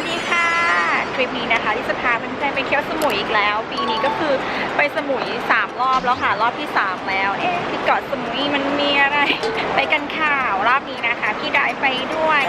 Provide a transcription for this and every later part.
วัสดีค่ะทริปนี้นะคะที่จะพาเพื่อนๆไปเที่ยวสมุยอีกแล้ว ปีนี้ก็คือไปสมุย 3 รอบแล้วค่ะ รอบที่ 3 แล้ว เอ๊ะที่เกาะสมุยมันมีอะไร ไปกันข่าวรอบนี้นะคะ พี่ได้ไปด้วย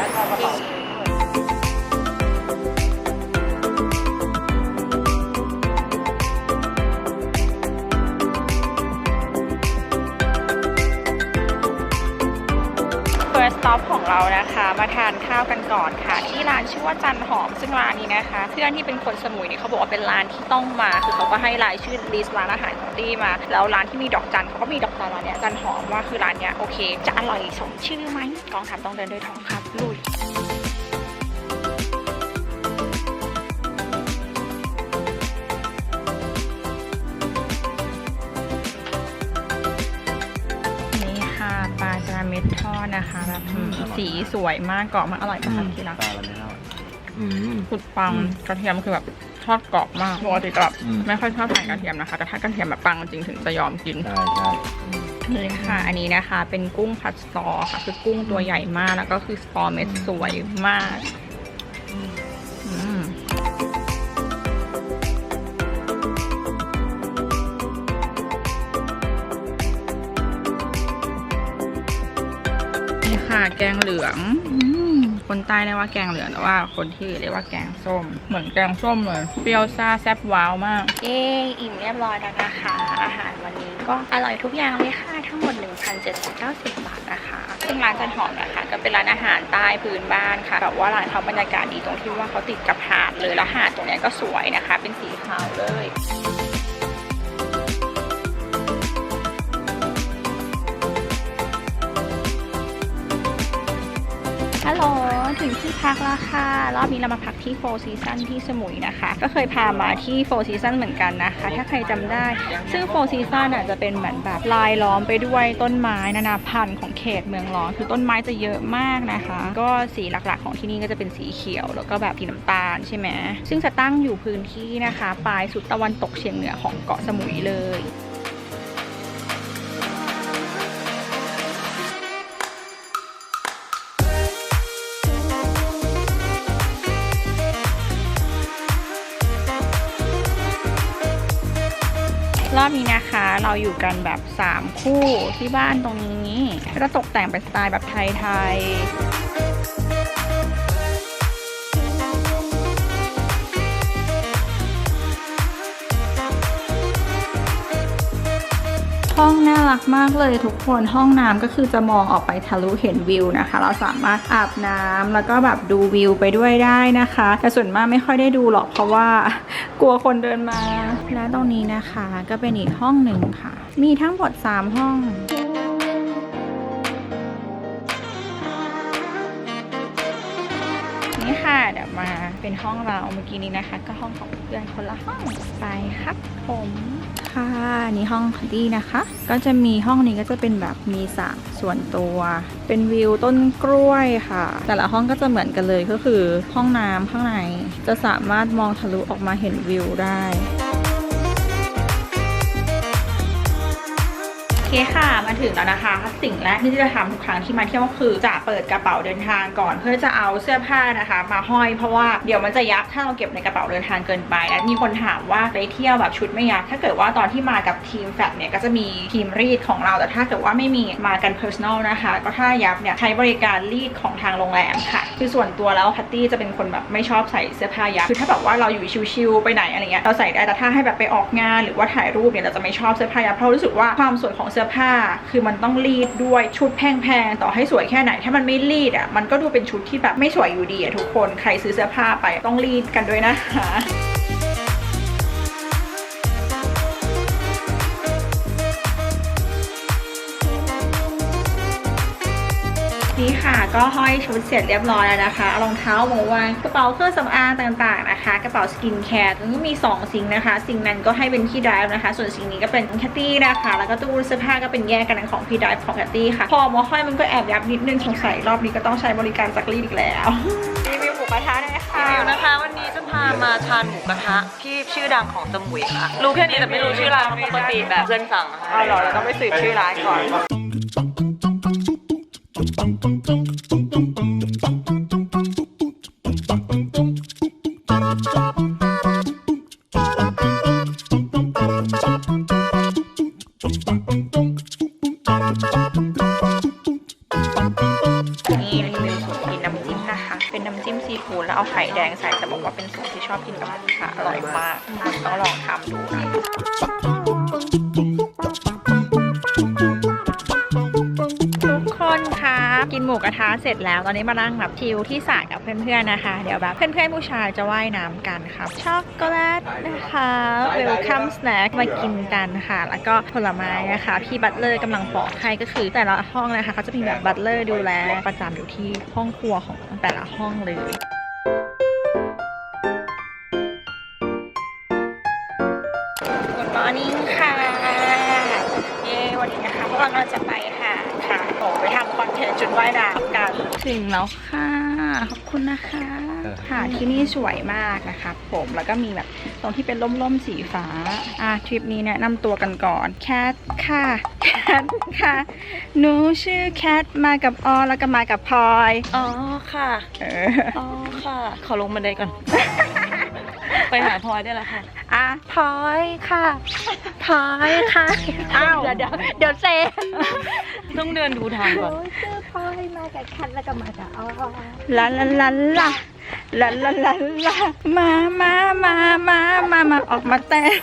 สต็อปของเรานะคะ มาทานข้าวกันก่อนค่ะ ที่ร้านชื่อว่าจันหอมซึ่งร้านนี้นะคะ เพื่อนที่เป็นคนสมุยเนี่ยเขาบอกว่าเป็นร้านที่ต้องมาคือเขาก็ให้รายชื่อลิสต์ร้านอาหารของตี้มา แล้วร้านที่มีดอกจันเขาก็มีดอกจันร้านเนี้ยจันหอมว่าคือร้านเนี้ยโอเค จะอร่อยสมชื่อไหมกองถามต้องเดินด้วยท้องคำลุย ดทอดนะคะแบบอืมสีสวยมากกรอบมากอร่อยมากที่รักตาเราไม่เท่าสุดปังกระเทียมคือแบบทอดกรอบมากปกติก็แบบอืม ไม่ค่อยชอบทานกระเทียมนะคะ แต่ถ้ากระเทียมแบบปังจริงถึงจะยอมกิน ใช่ใช่นี่ค่ะ อันนี้นะคะ เป็นกุ้งผัดสตอค่ะ คือกุ้งตัวใหญ่มาก แล้วก็คือสตอเม็ดสวยมาก แกงเหลืองอคนใต้เรียกว่าแกงเหลืองแต่ว่า คนที่เรียกว่าแกงส้ม เหมือนแกงส้มเลยเปรี้ยวซ่าแซ่บว้าวมาก เย้อิ่มเรียบร้อยแล้วนะคะ อาหารวันนี้ก็อร่อยทุกอย่างเลยค่ะ ทั้งหมด 1,790 บาทนะคะซึ่งร้านจันหอมนะคะ ก็เป็นร้านอาหารใต้พื้นบ้านค่ะแบบว่าร้านเขาบรรยากาศดีตรงที่ว่าเขาติดกับหาดเลยแล้วหาดตรงนี้ก็สวยนะคะ เป็นสีขาวเลย ที่พักแล้วค่ะ รอบนี้เรามาพักที่โฟร์ซีซันที่สมุยนะคะ ก็เคยพามาที่โฟร์ซีซันเหมือนกันนะคะ ถ้าใครจำได้ ซึ่งโฟร์ซีซันอะจะเป็นเหมือนแบบลายล้อมไปด้วยต้นไม้นานาพันธุ์ของเขตเมืองร้อนคือต้นไม้จะเยอะมากนะคะ ก็สีหลักๆของที่นี่ก็จะเป็นสีเขียว แล้วก็แบบสีน้ำตาลใช่ไหมซึ่งจะตั้งอยู่พื้นที่นะคะ ปลายสุดตะวันตกเฉียงเหนือของเกาะสมุยเลย รอบนี้นะคะเราอยู่กันแบบ 3 คู่ที่บ้านตรงนี้ ก็จะตกแต่งเป็นสไตล์แบบไทยๆ ห้องน่ารักมากเลยทุกคนห้องน้ำก็คือจะมองออกไปทะลุเห็นวิวนะคะ เราสามารถอาบน้ำแล้วก็แบบดูวิวไปด้วยได้นะคะ แต่ส่วนมากไม่ค่อยได้ดูหรอกเพราะว่ากลัวคนเดินมา และตรงนี้นะคะก็เป็นอีกห้องหนึ่งค่ะ มีทั้งหมด3ห้อง เป็นห้องเราเมื่อกี้นี้นะคะ ก็ห้องของเพื่อนคนละห้องไปครับผมค่ะนี่ห้องดีนะคะ ก็จะมีห้องนี้ก็จะเป็นแบบมีสระส่วนตัว เป็นวิวต้นกล้วยค่ะ แต่ละห้องก็จะเหมือนกันเลยก็คือห้องน้ำข้างในจะสามารถมองทะลุออกมาเห็นวิวได้ เคค่ะมาถึงแล้วนะคะ สิ่งแรกที่จะทำทุกครั้งที่มาเที่ยวก็คือจะเปิดกระเป๋าเดินทางก่อน เพื่อจะเอาเสื้อผ้านะคะ มาห้อยเพราะว่าเดี๋ยวมันจะยับถ้าเราเก็บในกระเป๋าเดินทางเกินไป และมีคนถามว่าไปเที่ยวแบบชุดไม่ยับถ้าเกิดว่าตอนที่มากับทีมแฟบเนี่ยก็จะมีทีมรีดของเราแต่ถ้าเกิดว่าไม่มีมากัน personal นะคะ ก็ถ้ายับเนี่ยใช้บริการรีดของทางโรงแรมค่ะ คือส่วนตัวแล้วพัตตี้จะเป็นคนแบบไม่ชอบใส่เสื้อผ้ายับคือถ้าแบบว่าเราอยู่ชิลๆไปไหนอะไรเงี้ยเราใส่ได้แต่ถ้าให้แบบไปออกงาน หรือว่าถ่ายรูปเนี่ยเราจะไม่ชอบเสื้อผ้ายับเพราะรู้สึกว่าความสวยของเสื้อผ้า คือมันต้องรีดด้วยชุดแพงๆต่อให้สวยแค่ไหน ถ้ามันไม่รีดอะมันก็ดูเป็นชุดที่แบบไม่สวยอยู่ดีอะทุกคนใครซื้อเสื้อผ้าไปต้องรีดกันด้วยนะคะ นี่ค่ะ ก็ห้อยชุดเสร็จเรียบร้อยแล้วนะคะเอารองเท้ามาวางกระเป๋าเครื่องสำอางต่างๆนะคะ กระเป๋าสกินแคร์แล้วก็มี 2 สิ่งนะคะ สิ่งนั้นก็ให้เป็นพี่ไดฟ์นะคะ ส่วนสิ่งนี้ก็เป็นแคตตี้นะคะ แล้วก็ตู้เสื้อผ้าก็เป็นแยกกันของพี่ไดฟ์ของแคตตี้ค่ะ พอเอามาห้อยมันก็แอบยับนิดนึงสงสัยรอบนี้ก็ต้องใช้บริการจักรีดอีกแล้วรีวิวหมูกระทะหน่อยค่ะรีวิวนะคะวันนี้จะพามาทานหมูกระทะที่ชื่อดังของสมุยค่ะ รู้แค่นี้แต่ไม่รู้ชื่อร้านปกติแบบเพื่อนสั่งนะคะเอาเหรอเราต้องไปสืบชื่อร้านก่อน นี่เป็นเสูตรกิน้ำจิ้มนะคะ เป็นน้ำจิ้มซีฟู้ดแล้วเอาไข่แดงใส่แต่บอกว่าเป็นสูตรที่ชอบกินกับผัดอร่อยมากต้องลองทำดูนะ ร็จแล้วตอนนี้มานั่งแบบชิลที่สระกับเพื่อนๆนะคะ เดี๋ยวแบบเพื่อนๆผู้ชายจะว่ายน้ำกันครับช็อกโกแลตนะคะเวลคัมสแน็คมากินกันค่ะ แล้วก็ผลไม้นะคะพี่บัตเลอร์กำลังปอกให้ก็คือ แต่ละห้องนะคะเขาจะมีแบบบัตเลอร์ดูแลประจำอยู่ที่ห้องครัวของแต่ละห้องเลย Good morning ค่ะ เย้วันนี้นะคะพวกเราจะไปค่ะค่ะโอไปทำคอนเทนต์จุดว่ายน้ำกัน ถึงแล้วค่ะ ขอบคุณนะคะ ค่ะที่นี่สวยมากนะคะผมแล้วก็มีแบบตรงที่เป็นร่มๆสีฟ้า อะทริปนี้แนะนำตัวกันก่อน แคทค่ะ แคทค่ะ หนูชื่อแคทมากับออแล้วก็มากับพลอย อ๋อค่ะ เออ อ๋อค่ะ ขอลงบันไดก่อน ไปหาพลอยได้แล้วค่ะ อะพลอยค่ะพลอยค่ะ อ้าว เดี๋ยวเดี๋ยวเดี๋ยวเซต้องเดินดูทางก่อนชื่ อพลอยมากับคันแล้วก็มากับออลาลาลาลาลาลาลาลามามามามามามาออกมาเต้น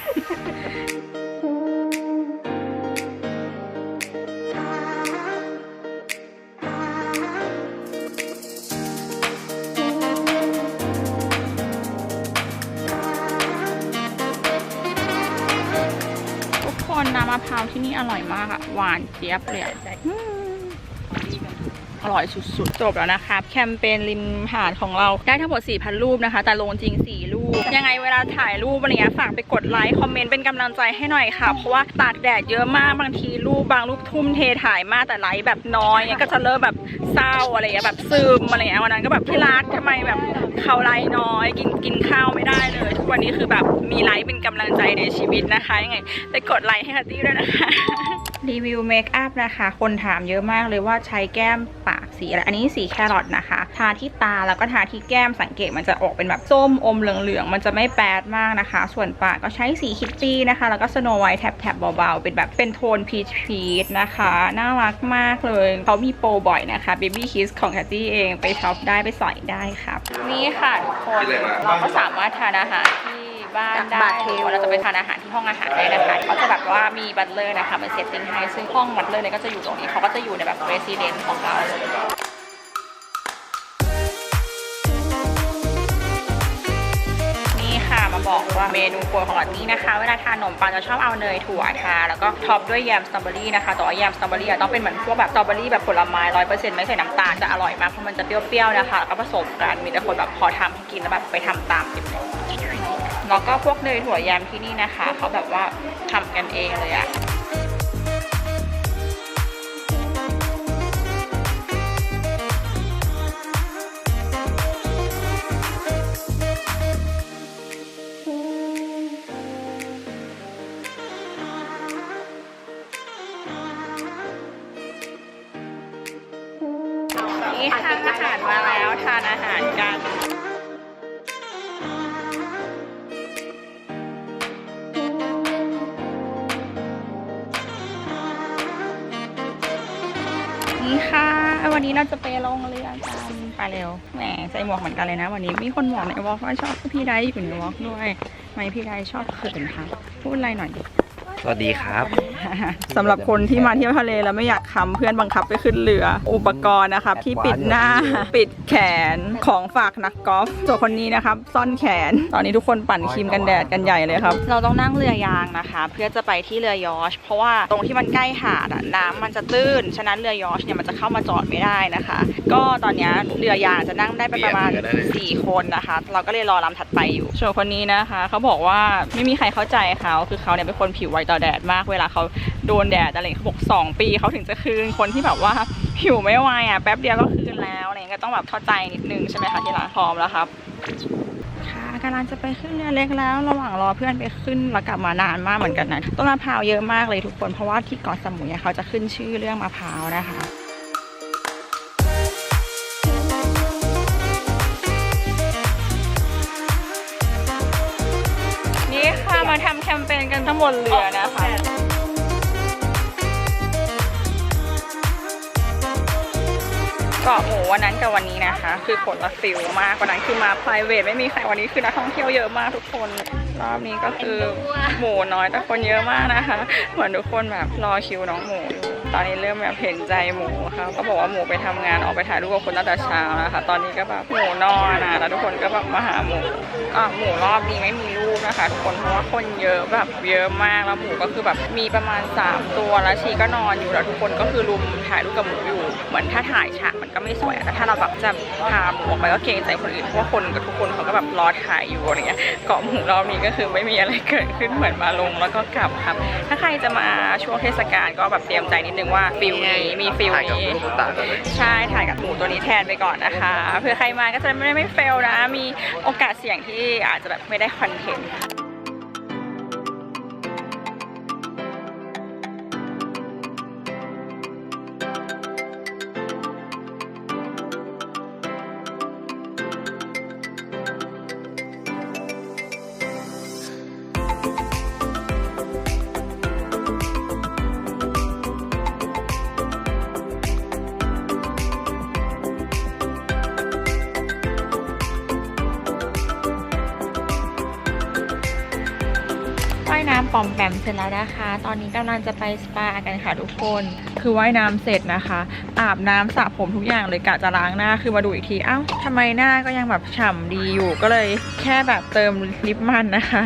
ทุกคนน้ำมะพร้าวที่นี่อร่อยมากอะหวานเจี๊ยบเลย อร่อยสุดๆ จบแล้วนะคะแคมเปญริมหาดของเราได้ทั้งหมด4,000รูปนะคะ แต่ลงจริง4รูปยังไงเวลาถ่ายรูปอะไรเงี้ยฝากไปกดไลค์คอมเมนต์เป็นกำลังใจให้หน่อยค่ะ เพราะว่าตากแดดเยอะมากบางทีรูปบางรูปทุ่มเทถ่ายมากแต่ไลค์แบบน้อยเงี้ยก็จะเริ่มแบบเศร้าอะไรเงี้ยแบบซึมอะไรเงี้ยวันนั้นก็แบบที่รักทำไมแบบเขาไลค์น้อย กินกินข้าวไม่ได้เลย ทุกวันนี้คือแบบมีไลค์เป็นกำลังใจในชีวิตนะคะยังไงไปกดไลค์ให้ฮัตตี้ด้วยนะคะรีวิวเมคอัพนะคะ คนถามเยอะมากเลยว่าใช้แก้มปากสีอะไร อันนี้สีแครอทนะคะ ทาที่ตาแล้วก็ทาที่แก้มสังเกตมันจะออกเป็นแบบส้มอมเหลืองๆมันจะไม่แปดมากนะคะ ส่วนปากก็ใช้สีคิตตี้นะคะ แล้วก็สโนไวท์แท็บๆเบาๆ เป็นแบบเป็นโทนพีชพีชนะคะ น่ารักมากเลยเขามีโปรบ่อยนะคะ Baby Kiss ของแคตตี้เองไปช็อปได้ไปสอยได้ครับ นี่ค่ะทุกคนเราก็สามารถทานอาหารที่บ้านได้บาร์เทลเราจะไปทานอาหารที่ห้องอาหารได้นะคะเขาจะแบบว่ามีบัตเลอร์นะคะเป็นเซตติ้งให้ซึ่งห้องบัตเลอร์เนี่ยก็จะอยู่ตรงนี้เขาก็จะอยู่ในแบบเรสซิเดนต์ของเรา บอกว่าเมนูโปรดของอันนี้นะคะ เวลาทานขนมปังจะชอบเอาเนยถั่วทาแล้วก็ท็อปด้วยแยมสตรอเบอรี่นะคะแต่ว่าแยมสตรอเบอรี่ต้องเป็นเหมือนพวกแบบสตรอเบอรี่แบบผลไม้ร้อยเปอร์เซ็นต์ไม่ใส่น้ำตาลจะอร่อยมากเพราะมันจะเปรี้ยวๆนะคะแล้วก็ผสมกันมีแต่คนแบบพอทำให้กินแล้วแบบไปทำตามกินเลยแล้วก็พวกเนยถั่วแยมที่นี่นะคะ เขาแบบว่าทำกันเองเลยอะ นนี้เราจะไปลงเรือกันไปเร็วแหมใส่หมวกเหมือนกันเลยนะ วันนี้มีคนบอกในวอล์กว่าชอบพี่ไดอยู่ในวอล์กด้วย ไม่พี่ไดชอบเขินคะพูดอะไรหน่อยดิสวัสดีครับ สำหรับคนที่มาเที่ยวทะเลแล้วไม่อยากคำเพื่อนบังคับไปขึ้นเรือ อุปกรณ์นะครับที่ปิดหน้าปิดแขนของฝากนักกอล์ฟส่วนคนนี้นะครับ ซ่อนแขน ตอนนี้ทุกคนปั่นครีมกันแดดกันใหญ่เลยครับ เราต้องนั่งเรือยางนะคะ เพื่อจะไปที่เรือยอช เพราะว่าตรงที่มันใกล้หาดอะน้ำมันจะตื้น ฉะนั้นเรือยอชเนี่ยมันจะเข้ามาจอดไม่ได้นะคะ ก็ตอนเนี้ยเรือยางจะนั่งได้ไปประมาณเรียกเรือได้เลยสี่คนนะคะ เราก็เลยรอลำถัดไปอยู่ส่วนคนนี้นะคะ เขาบอกว่าไม่มีใครเข้าใจเขาคือเขาเนี่ยเป็นคนผิวไวต่อแดดมากเวลาเขา โดนแดดอะไรเขาบอกสองปีเขาถึงจะคืนคนที่แบบว่าผิวไม่ไวอะแป๊บเดียวก็คืนแล้วอะไรเงี้ยก็ต้องแบบเข้าใจนิดนึงใช่ไหมคะที่ร้านพร้อมแล้วครับค่ะกำลังจะไปขึ้นเรือเล็กแล้ว ระหว่างรอเพื่อนไปขึ้นแล้วกลับมานานมากเหมือนกันนะต้นมะพร้าวเยอะมากเลยทุกคนเพราะว่าที่เกาะสมุยอะเขาจะขึ้นชื่อเรื่องมะพร้าวนะคะนี่ค่ะมาทำแคมเปญกันทั้งบนเรือนะคะ กาะหมูวันนั้นกับวันนี้นะคะ คือคนละฟิลมากวันนั้นคือมา p r i v a t ไม่มีใครวันนี้คือนักท่องเที่ยวเยอะมากทุกคนรอบนี้ก็คือหมูน้อยแต่คนเยอะมากนะคะ เหมือนทุกคนแบบรอคิวน้องหมูอยู่ ตอนนี้เริ่มแบบเห็นใจหมูค่ะก็บอกว่าหมูไปทำงานออกไปถ่ายรูปกับคนตั้งแต่เช้านะคะ ตอนนี้ก็แบบหมูนอนนะแล้วทุกคนก็แบบมาหาหมูอะหมูรอบนี้ไม่มีลูกนะคะทุกคนเพราะว่าคนเยอะแบบเยอะมากแล้วหมูก็คือแบบมีประมาณ 3 ตัวแล้วชีก็นอนอยู่แล้วทุกคนก็คือรุมถ่ายรูปกับหมูอยู่เหมือนถ้าถ่ายฉากมันก็ไม่สวยแต่ถ้าเราแบบจะพาหมูออกไปก็เกรงใจคนอื่นเพราะว่าคนกับทุกคนเขาก็แบบรอถ่ายอยู่อะไรเงี้ยเกาะหมูรอบนี้ก็คือไม่มีอะไรเกิดขึ้นเหมือนมาลงแล้วก็กลับครับ ถ้าใครจะมาช่วงเทศกาลก็แบบเตรียมใจนิดนึงว่าฟิลนี้มีฟิลถ่ายกับนี้ ลูกตาเลยใช่ ถ่ายกับหมูตัวนี้แทนไปก่อนนะคะ เพื่อใครมาก็จะไม่ได้ไม่เฟลนะ มีโอกาสเสี่ยงที่อาจจะแบบไม่ได้คอนเทนต์ อมแปมเสร็จแล้วนะคะ ตอนนี้กำลังจะไปสปากันค่ะทุกคน คือว่ายน้ำเสร็จนะคะ อาบน้ำสระผมทุกอย่างเลยกะจะล้างหน้าคือมาดูอีกทีเอ้าทำไมหน้าก็ยังแบบฉ่ำดีอยู่ก็เลยแค่แบบเติมลิปมันนะคะ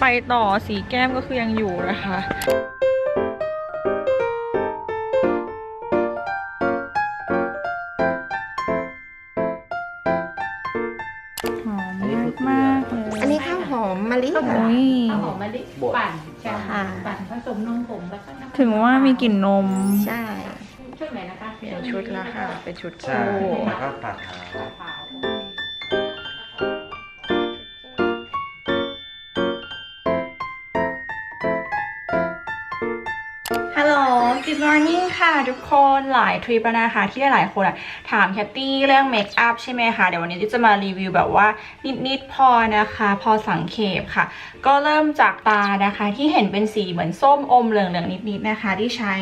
ไปต่อสีแก้มก็คือยังอยู่นะคะหอมมากมากๆเลย อันนี้ข้าวหอมมะลิอุ้ยข้าวหอมมะลิปั่น ใช่ค่ะ ปั่นผสมนมผงแล้วก็น้ำถึงว่ามีกลิ่นนม ใช่ ช่วยหน่อยนะคะ เปลี่ยนชุดแล้วค่ะ เป็นชุดใช่คู่ แล้วก็ปาดเท้าขา good morning ค่ะทุกคนหลายทริปแล้วนะคะ ที่หลายคนถามแคตตี้เรื่องเมคอัพใช่ไหมคะเดี๋ยววันนี้จะมารีวิวแบบว่านิด ๆ พอนะคะ พอสังเขปค่ะ ก็เริ่มจากตานะคะที่เห็นเป็นสีเหมือนส้มอมเหลืองๆนิด ๆ นะคะ ที่ใช้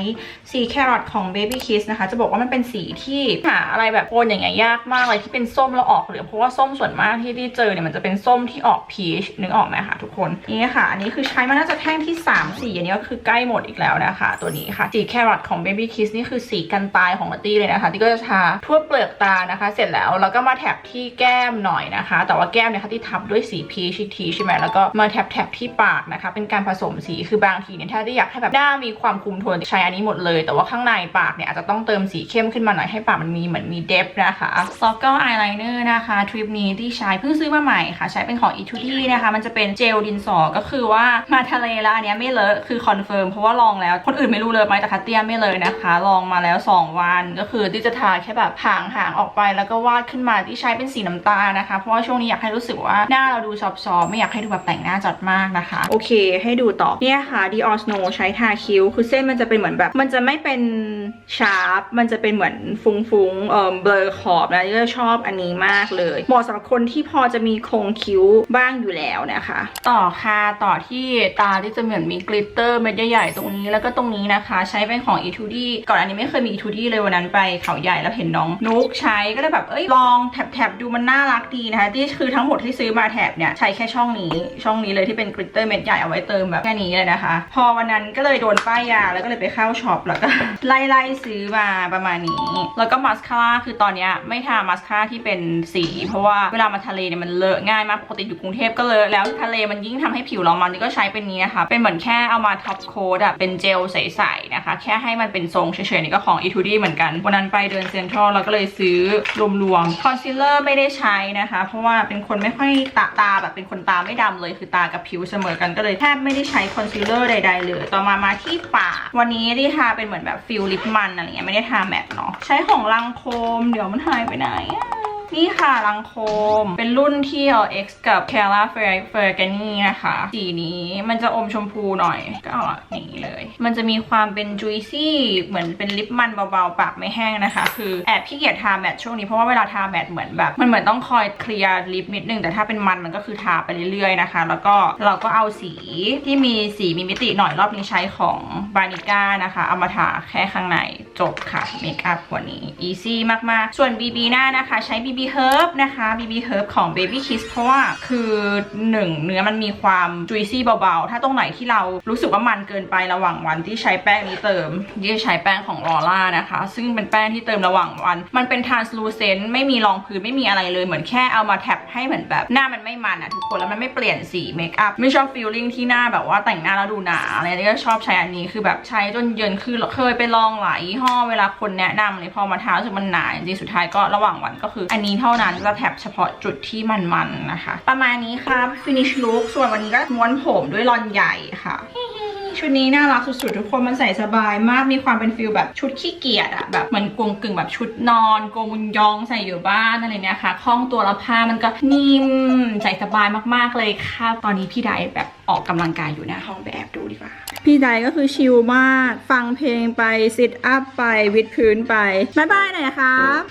สีแครอทของ Baby Kiss นะคะ จะบอกว่ามันเป็นสีที่หาอะไรแบบโคนอย่างเงี้ยยากมากเลยที่เป็นส้มแล้วออกเหลืองเพราะว่าส้มส่วนมากที่ที่เจอเนี่ยมันจะเป็นส้มที่ออกพีชนึกออกไหมคะทุกคนนี่ค่ะ อันนี้คือใช้มาน่าจะแท่งที่3 4อันนี้ก็คือใกล้หมดอีกแล้วนะคะ ตัวนี้ค่ะสีแครอทของ Baby Kiss นี่คือสีกันตายของอาตี้เลยนะคะที่ก็จะทาทั่วเปลือกตานะคะ เสร็จแล้วแล้วก็มาแท็บที่แก้มหน่อยนะคะ แต่ว่าแก้มเนี่ยค่ะที่ทับด้วยสีพีชทีใช่ไหมแล้วก็มาแท็บแท็บที่ปากนะคะ เป็นการผสมสีคือบางทีเนี่ยถ้าที่อยากให้แบบหน้ามีความคุมโทนใช้อันนี้หมดเลย แต่ว่าข้างในปากเนี่ยอาจจะต้องเติมสีเข้มขึ้นมาหน่อยให้ปากมันมีเหมือนมีเดฟนะคะแล้วก็อายไลเนอร์นะคะทริปนี้ที่ใช้เพิ่งซื้อมาใหม่ค่ะ ใช้เป็นของ e t u d i นะคะมันจะเป็นเจลดินสอก็คือว่ามาทะเลแล้วอันเนี้ยไม่เลอะคือคอนเฟิร์มเพราะว่าลองแล้วคนอื่นไม่รู้เลยไหมแต่คัตเตียไม่เลยนะคะ ลองมาแล้ว 2 วันก็คือที่จะทาแค่แบบห่างห่างๆออกไปแล้วก็วาดขึ้นมาที่ใช้เป็นสีน้ำตาลนะคะ เพราะว่าช่วงนี้อยากให้รู้สึกว่าหน้าเราดูซอฟต์ๆไม่อยากให้ดูแบบแต่งหน้าจัดมากนะคะ โอเค ให้ดูต่อเนี่ยค่ะ Dior Snow ใช้ทาคิ้ว คือเส้นมันจะเป็นเหมือนแบบ มันจะไม่เป็นชาร์ปมันจะเป็นเหมือนฟุ้งๆเอ่อเบลอขอบนะก็ชอบอันนี้มากเลยเหมาะสำหรับคนที่พอจะมีโครงคิ้วบ้างอยู่แล้วนะคะ ต่อค่ะต่อที่ตาที่จะเหมือนมีกลิตเตอร์เม็ดใหญ่ๆตรงนี้แล้วก็ตรงนี้นะคะ ใช้เป็นของ e t u d i ก่อนอันนี้ไม่เคยมี e t u d i เลยวันนั้นไปเขาใหญ่แล้วเห็นน้องนุกใช้ก็เลยแบบเอ้ยลองแถบๆดูมันน่ารักดีนะคะที่คือทั้งหมดที่ซื้อมาแถบเนี่ยใช้แค่ช่องนี้ช่องนี้เลยที่เป็นกลิตเตอร์เม็ดใหญ่เอาไว้เติมแบบแค่นี้เลยนะคะ พอวันนั้นก็เลยโดนป้ายยาแล้วก็เลยไปเข้าช็อปแล้วก็ไล่ๆซื้อมาประมาณนี้ แล้วก็มาสคาร่าคือตอนนี้ไม่ทามาสคาร่าที่เป็นสี เพราะว่าเวลามาทะเลเนี่ยมันเลอะง่ายมากปกติอยู่กรุงเทพก็เลอะแล้วทะเลมันยิ่งทำให้ผิวเรามันนี่ก็ใช้เป็นนี้นะคะเป็นเหมือนแค่เอามาท็อปโค้ดอะเป็นเจลใสๆนะคะ แค่ให้มันเป็นทรงเฉยๆนี่ก็ของ e t u d i เหมือนกัน วันนั้นไปเดินเซ็นทรัลเราก็เลยซื้อรวมๆคอนซีลเลอร์ไม่ได้ใช้นะคะ เพราะว่าเป็นคนไม่ค่อยตาตาแบบเป็นคนตาไม่ดำเลยคือตากับผิวเสมอกันก็เลยแทบไม่ได้ใช้คอนซีลเลอร์ใดๆเลย ต่อมามาที่ปากวันนี้ที่ทาเป็นเหมือนแบบฟิลลิปมันอะไรเงี้ยไม่ได้ทาแมทเนาะใช้ของลังโคมเดี๋ยวมันหายไปไหนอะ นี่ค่ะลังโคม เป็นรุ่นที่ LX กับ Cara Ferragamo นะคะ สีนี้มันจะอมชมพูหน่อย ก็เอาอย่างนี้เลย มันจะมีความเป็น juicy เหมือนเป็นลิปมันเบาๆ ปากไม่แห้งนะคะ คือแอบขี้เกียจทาแมทช่วงนี้ เพราะว่าเวลาทาแมทเหมือนแบบ มันเหมือนต้องคอยเคลียร์ลิปนิดนึง แต่ถ้าเป็นมันมันก็คือทาไปเรื่อยๆนะคะ แล้วก็เราก็เอาสีที่มีสีมีมิติหน่อยรอบนี้ใช้ของบานิก้านะคะ เอามาทาแค่ข้างในจบค่ะเมคอัพวันนี้ easy มากๆ ส่วน BB หน้านะคะใช้ BB Herb นะคะ BB Herb ของ Baby Kiss เพราะว่าคือหนึ่งเนื้อมันมีความ juicy เบาๆ ถ้าตรงไหนที่เรารู้สึกว่ามันเกินไประหว่างวันที่ใช้แป้งนี้เติมที่ใช้แป้งของลอร่านะคะ ซึ่งเป็นแป้งที่เติมระหว่างวัน มันเป็น translucent ไม่มีรองพื้นไม่มีอะไรเลยเหมือนแค่เอามาแท็บให้เหมือนแบบหน้ามันไม่มันอะทุกคนแล้วมันไม่เปลี่ยนสีเมคอัพไม่ชอบ feeling ที่หน้าแบบว่าแต่งหน้าแล้วดูหนาอะไรนี่ก็ชอบใช้อันนี้คือแบบใช้จนเยินคือเคยไปลองหลายยี่ห้อเวลาคนแนะนำเลยพอมาทารู้สึกมันหนาจริงสุดท้ายก็ระหว่างวันก็คืออันนี้เท่านั้นจะแท็บเฉพาะจุดที่มันๆนะคะ ประมาณนี้ครับ finish look ส่วนวันนี้ก็ม้วนผมด้วยลอนใหญ่ค่ะชุดนี้น่ารักสุดๆ ทุกคนมันใส่สบายมากมีความเป็นฟิลแบบชุดขี้เกียจอะแบบเหมือนกงกึ่งแบบชุดนอนโกมุนยองใส่อยู่บ้านอะไรเนี่ยค่ะคล้องตัวและผ้ามันก็นิ่มใส่สบายมากๆเลยค่ะ ตอนนี้พี่ไดแบบออกกำลังกายอยู่หน้าห้องไปแอบดูดีกว่า พี่ไดก็คือชิลมาก ฟังเพลงไปซิทอัพไปวิดพื้นไปบายบายหน่อยครับ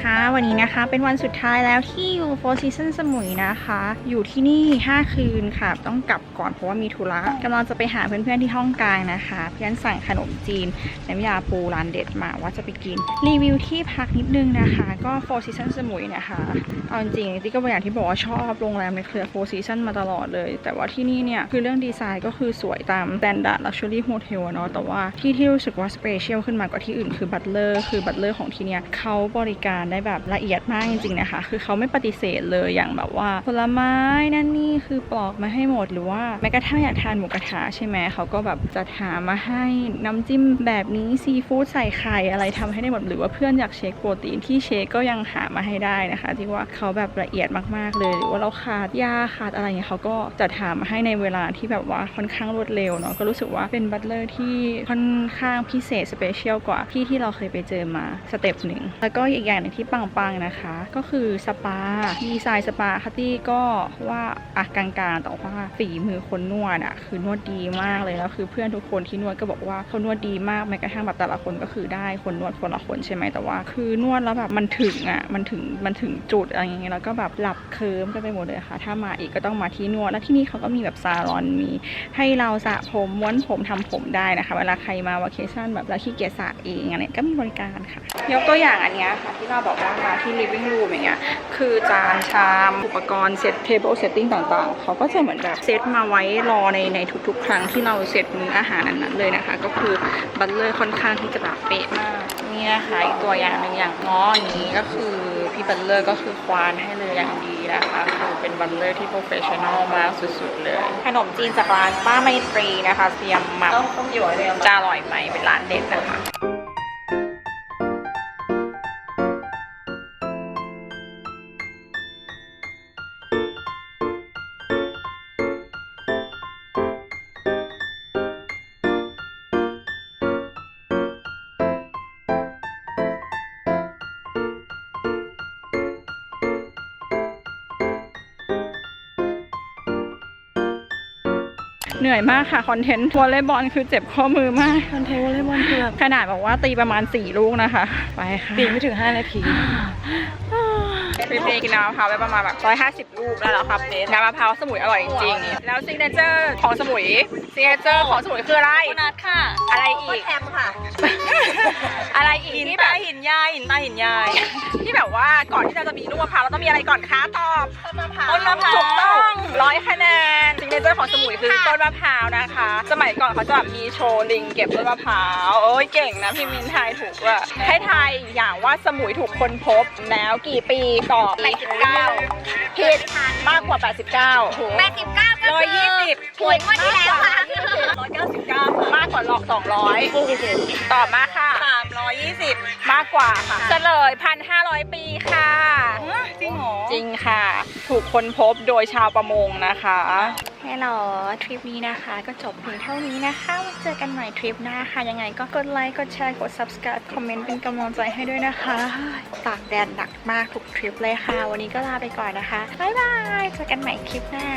ค่ะวันนี้นะคะเป็นวันสุดท้ายแล้วที่อยู่ Four Seasons สมุยนะคะ อยู่ที่นี่ 5 คืนค่ะ ต้องกลับก่อนเพราะว่ามีธุระกำลังจะไปหาเพื่อนๆที่ห้องกลางนะคะเพื่อนสั่งขนมจีนน้ำยาปูร้านเด็ดมาว่าจะไปกิน รีวิวที่พักนิดนึงนะคะ ก็ Four Seasons สมุยนะคะเอาจริงๆที่ก็เป็นอย่างที่บอกว่าชอบโรงแรมในเครือ Four Seasons มาตลอดเลย แต่ว่าที่นี่เนี่ยคือเรื่องดีไซน์ก็คือสวยตาม Standard Luxury Hotel อะเนาะแต่ว่าที่ที่รู้สึกว่าสเปเชียลขึ้นมากว่าที่อื่นคือบัตเลอร์คือบัตเลอร์ของที่เนี่ยเขาบริการได้แบบละเอียดมากจริงๆนะคะ คือเขาไม่ปฏิเสธเลยอย่างแบบว่าผลไม้นั่นนี่คือปลอกมาให้หมดหรือว่าแม้กระทั่งอยากทานหมูกระทะใช่ไหมเขาก็แบบจะหามาให้น้ำจิ้มแบบนี้ซีฟู้ดใส่ไข่อะไรทำให้ได้หมดหรือว่าเพื่อนอยากเช็คโปรตีนที่เช็คก็ยังหามาให้ได้นะคะ ที่ว่าเขาแบบละเอียดมากๆเลย หรือว่าเราขาดยาขาดอะไรเงี้ยเขาก็จัดหามาให้ในเวลาที่แบบว่าค่อนข้างรวดเร็วเนาะก็รู้สึกว่าเป็นบัตเลอร์ที่ค่อนข้างพิเศษสเปเชียลกว่าที่ที่เราเคยไปเจอมาสเต็ปหนึ่งแล้วก็อีกอย่างหนึงที่ปังๆนะคะ ก็คือสปาดีไซน์สปาคัตตี้ก็ว่าอะกลางๆแต่ว่าฝีมือคนนวดอะคือนวดดีมากเลยแล้วคือเพื่อนทุกคนที่นวดก็บอกว่าเขานวดดีมากแม้กระทั่งแบบแต่ละคนก็คือได้คนนวดคนละคนใช่ไหมแต่ว่า คือนวดแล้วแบบมันถึงอะมันถึงมันถึงจุดอะไรอย่างเงี้ยแล้วก็แบบหลับเคิร์มกันไปหมดเลยค่ะ ถ้ามาอีกก็ต้องมาที่นวดแล้วที่นี่เขาก็มีแบบซาลอนมีให้เราสระผมม้วนผมทำผมได้นะคะ เวลาใครมาวาเคชั่นแบบเราขี้เกียจสระเองอะไรก็มีบริการค่ะ ยกตัวอย่างอันเนี้ยค่ะที่เราบอกว่ามาที่ living room อย่างเงี้ยคือจานชามอุปกรณ์เซต table setting ต่างๆ เขาก็จะเหมือนแบบเซตมาไว้รอในในทุกๆ ครั้งที่เราเซตมื้ออาหารนั้นๆเลยนะคะ ก็คือบัตเลอร์ค่อนข้างที่จะแบบเป๊ะมากนี่นะคะอีกตัวอย่างหนึ่งอย่างง้ออย่างนี้ก็คือพี่บัตเลอร์ก็คือควานให้เลยอย่างดีนะคะคือเป็นบัตเลอร์ที่โปรเฟชชั่นอลมากสุดๆเลย ขนมจีนจากร้านป้าไมตรีนะคะเตรียมมาต้องต้องอยู่อะไรจะอร่อยไหมเป็นร้านเด็ดนะคะ เหนื่อยมากค่ะ คอนเทนต์วอลเลย์บอลคือเจ็บข้อมือมากคอนเทนต์วอลเลย์บอลคือแบบขนาดบอกว่าตีประมาณ 4 ลูกนะคะ ไปค่ะปีไม่ถึง 5 นาที พี่เพกินน้ำมะพร้าวไปประมาณแบบ150ลูกแล้วเหรอครับเนสน้ำมะพร้าวสมุยอร่อยจริงๆ แล้วซิกเนเจอร์ของสมุยซิกเนเจอร์ของสมุยคืออะไร โคนัทค่ะอะไรอีกแอมค่ะ อะไรอีกหินที่แบตาบหินยายหินตาหินยายที่แบบว่าก่อนที่เราจะมีลูกมะพร้าวเราต้องมีอะไรก่อนคะตอบ ต้นมะพร้าวต้นมะพร้าว ถูกต้องร้อยคะแนนซิกเนเจอร์ของสมุยคือต้นมะพร้าวนะคะ สมัยก่อนเขาจะแบบมีโชว์ลิงเก็บต้นมะพร้าวโอ้ยเก่งนะพี่มินทายถูกว่าให้ทายอย่างว่าสมุยถูกค้นพบแล้วกี่ปีก่อน89ผิดมากกว่า 89 89 ร้อยคืยี่อสิบถูกงวดที่แล้วค่ะร้อยเก้าสิบเก้ามากกว่าหลอกสองร้อยตอบมาค่ะสามร้อยยี่สิบมากกว่าค่ะเฉลยพันห้าร้อยปีค่ะ จริงเหรอ จริงค่ะ ถูกค้นพบโดยชาวประมงนะคะแน่หรอทริปนี้นะคะ ก็จบเพียงเท่านี้นะคะไว้เจอกันใหม่ทริปหน้าค่ะ ยังไงก็กดไลค์ กดแชร์ กด subscribe คอมเมนต์เป็นกำลังใจให้ด้วยนะคะตากแดดหนักมากทุกทริปเลยค่ะ วันนี้ก็ลาไปก่อนนะคะ บ๊ายบาย เจอกันใหม่คลิปหน้า